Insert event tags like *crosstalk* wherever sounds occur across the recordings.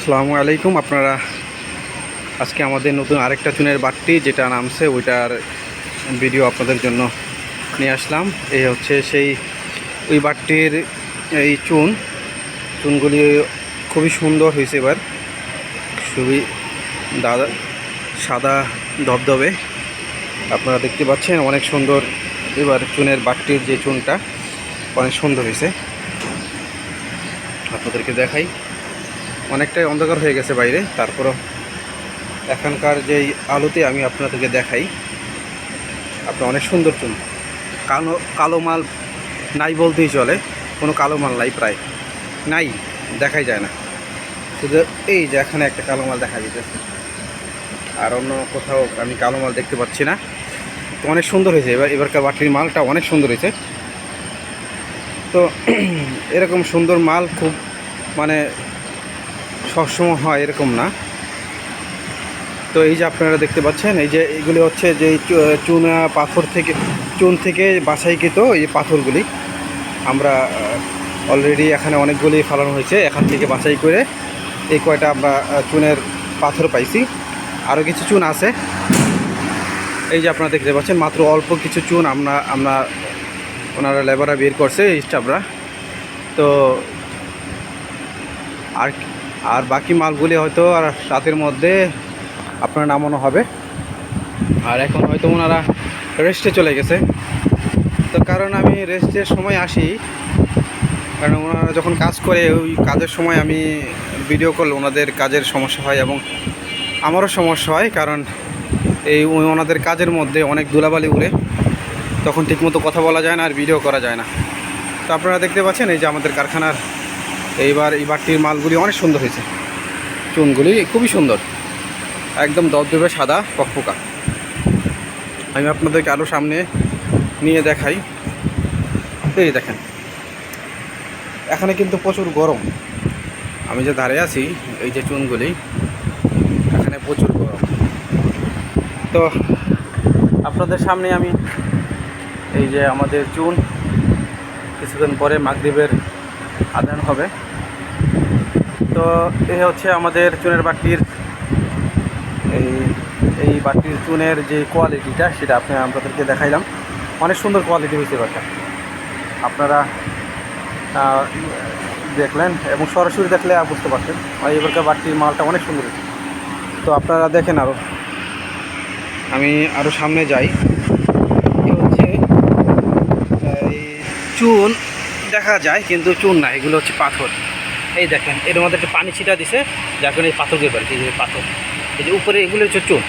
আসসালামু আলাইকুম। আপনারা আজকে আমাদের নতুন আরেকটা চুনের বাটটি যেটা নামছে, ওইটার ভিডিও আপনাদের জন্য নিয়ে আসলাম। এই হচ্ছে সেই, ওই বাটটির এই চুন। চুনগুলি খুবই সুন্দর হয়েছে এবার। খুবই দাদা, সাদা ধবধবে। আপনারা দেখতে পাচ্ছেন অনেক সুন্দর এবার চুনের বাটটির যে চুনটা, অনেক সুন্দর হয়েছে। আপনাদেরকে দেখাই। অনেকটাই অন্ধকার হয়ে গেছে বাইরে। তারপরও এখানকার যেই আলোতে আমি আপনাদেরকে দেখাই আপনার অনেক সুন্দর চুন। কালো কালো মাল নাই বলতেই চলে, কোনো কালো মাল নাই প্রায়। নাই, দেখাই যায় না। শুধু এই যে এখানে একটা কালো মাল দেখা যেতেছে আর অন্য কোথাও আমি কালো মাল দেখতে পাচ্ছি না। তো অনেক সুন্দর হয়েছে। এবার, এবারকার বাটির মালটা অনেক সুন্দর হয়েছে। তো *clears throat* এরকম সুন্দর মাল খুব মানে সবসময় হয় এরকম না। তো এই যে আপনারা দেখতে পাচ্ছেন, এই যে এগুলি হচ্ছে যে চুনা পাথর থেকে, চুন থেকে বাছাইকৃত এই পাথরগুলি। আমরা অলরেডি এখানে অনেকগুলি ফালানো হয়েছে, এখান থেকে বাছাই করে এই কয়টা আমরা চুনের পাথর পাইছি। আরও কিছু চুন আছে। এই যে আপনারা দেখতে পাচ্ছেন, মাত্র অল্প কিছু চুন আমরা আমরা ওনারা লেবাররা বের করছে স্টাফরা। তো আর আর বাকি মালগুলি হয়তো আর রাতের মধ্যে আপনার নামানো হবে। আর এখন হয়তো ওনারা রেস্টে চলে গেছে। তো কারণ আমি রেস্টের সময় আসি, কারণ ওনারা যখন কাজ করে ওই কাজের সময় আমি ভিডিও করলে ওনাদের কাজের সমস্যা হয় এবং আমারও সমস্যা হয়, কারণ এই ওনাদের কাজের মধ্যে অনেক ধুলাবালি উড়ে। তখন ঠিকমতো কথা বলা যায় না আর ভিডিও করা যায় না। তো আপনারা দেখতে পাচ্ছেন এই যে আমাদের কারখানার এইবার এই বাটির মালগুলি অনেক সুন্দর হয়েছে। চুনগুলি খুবই সুন্দর। একদম দবদবে সাদা, পকপকা। আমি আপনাদেরকে আরও সামনে নিয়ে দেখাই। এই দেখেন। এখানে কিন্তু প্রচুর গরম। আমি যে দাঁড়িয়ে আছি, এই যে চুনগুলি, এখানে প্রচুর গরম। তো আপনাদের সামনে আমি এই যে আমাদের চুন কিছুদিন পরে মাগরীবের আদান হবে। তো এ হচ্ছে আমাদের চুনের বাটির এই এই বাটির চুনের যে কোয়ালিটিটা সেটা আপনি, আপনাদেরকে দেখাইলাম। অনেক সুন্দর কোয়ালিটি হয়েছে বাটা আপনারা দেখলেন এবং সরাসরি দেখলে বুঝতে পারছেন। আর এবারকার বাটির মালটা অনেক সুন্দর তো আপনারা দেখেন আরও আমি আরও সামনে যাই। হচ্ছে চুন দেখা যায়, কিন্তু চুন না, এগুলো হচ্ছে পাথর। এই দেখেন, এর মধ্যে একটা পানি ছিটা দিছে, যার এই পাথর দিয়ে পারে এই যে পাথর। এই যে উপরে এগুলো হচ্ছে চুন,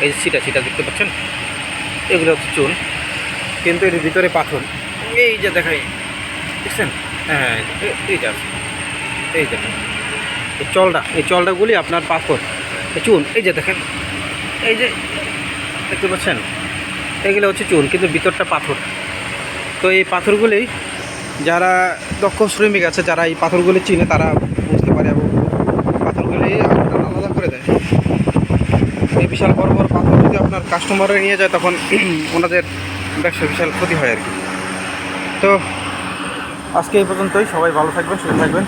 এই ছিটা ছিটা দেখতে পাচ্ছেন? এগুলো হচ্ছে চুন, কিন্তু এর ভিতরে পাথর। এই যে দেখাই, দেখছেন? হ্যাঁ। এই দেখেন। এই চলটা এই চলটাগুলি আপনার পাথর, এই চুন, এই যে দেখেন, এই যে দেখতে পাচ্ছেন? এগুলো হচ্ছে চুন, কিন্তু ভিতরটা পাথর। তো এই পাথরগুলি যারা দক্ষ শ্রমিক আছে, যারা এই পাথরগুলি চিনে, তারা বুঝতে পারে এবং পাথরগুলি আপনার আলাদা করে দেয়। এই বিশাল বড় বড় পাথর যদি আপনার কাস্টমারে নিয়ে যায়, তখন *clears throat* ওনাদের ব্যবসা বিশাল ক্ষতি হয় আর কি। তো, আজকে এই পর্যন্তই। সবাই ভালো থাকবেন, সুস্থ থাকবেন।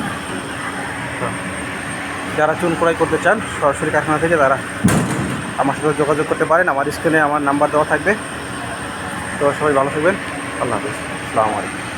যারা চুন ক্রয় করতে চান, সরাসরি কারখানা থেকে তারা আমার সাথে যোগাযোগ করতে পারেন। আমার স্ক্রিনে আমার নাম্বার দেওয়া থাকবে। তো, সবাই ভালো থাকবেন। আল্লাহ হাফিজ। আসসালামু আলাইকুম।